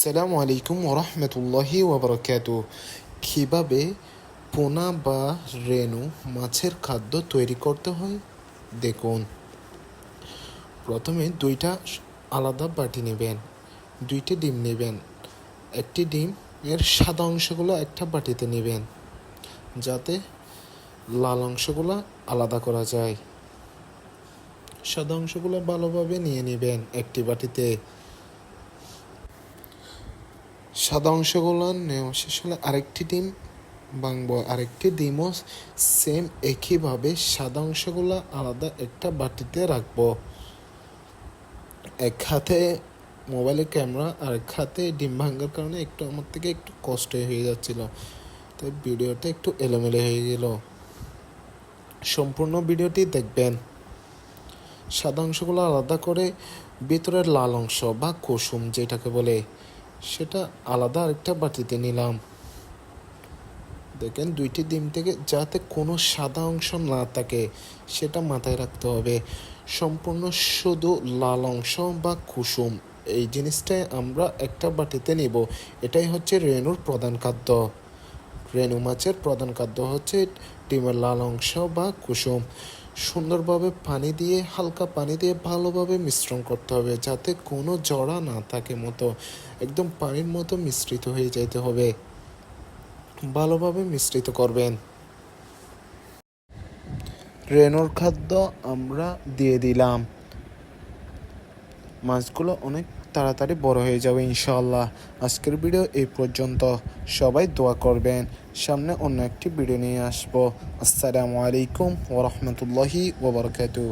আসসালামু আলাইকুম ওরহমতুল্লাহি ওবরাকাত। কীভাবে পোনা বা রেনু মাছের খাদ্য তৈরি করতে হয়? দেখুন। প্রথমে দুইটা আলাদা বাটি নেবেন, দুইটি ডিম নেবেন। একটি ডিম এর সাদা অংশগুলো একটা বাটিতে নেবেন, যাতে লাল অংশগুলো আলাদা করা যায়। সাদা অংশগুলো ভালোভাবে নিয়ে নেবেন একটি বাটিতে। সাদা অংশগুলো নেওয়া শেষ হলে আরেকটি ডিম ভাঙবো, আরেকটি ডিমও সেম একইভাবে সাদা অংশগুলো আলাদা একটা বাটিতে রাখব। এক হাতে মোবাইলের ক্যামেরা আর এক হাতে ডিম ভাঙার কারণে একটু আমার থেকে একটু কষ্ট হয়ে যাচ্ছিল। তাই ভিডিওটা একটু এলোমেলো হয়ে গেল। সম্পূর্ণ ভিডিওটি দেখবেন। সাদা অংশগুলো আলাদা করে ভিতরের লাল অংশ বা কুসুম যেটাকে বলে। সেটা আলাদা আরেকটা বাটিতে নিলাম। দেখেন, দুইটি ডিম থেকে যাতে কোনো সাদা অংশ না থাকে, সেটা মাথায় রাখতে হবে। সম্পূর্ণ শুধু লাল অংশ বা কুসুম, এই জিনিসটাই আমরা একটা বাটিতে নিব। এটাই হচ্ছে রেনুর প্রধান খাদ্য। রেনু মাছের প্রধান খাদ্য হচ্ছে ডিমের লাল অংশ বা কুসুম। সুন্দরভাবে পানি দিয়ে, হালকা পানি দিয়ে ভালোভাবে মিশ্রণ করতে হবে যাতে কোনো জড়া না থাকে মতো। একদম পানির মতো মিশ্রিত হয়ে যেতে হবে। ভালোভাবে মিশ্রিত করবেন। রেনোর খাদ্য আমরা দিয়ে দিলাম। মাছগুলো অনেক তাড়াতাড়ি বড় হয়ে যাবে ইনশাআল্লাহ। আজকের ভিডিও এই পর্যন্ত। সবাই দোয়া করবেন। সামনে অন্য একটি ভিডিও নিয়ে আসব। আসসালামু আলাইকুম ওরহমতুল্লাহি ওবরকাতু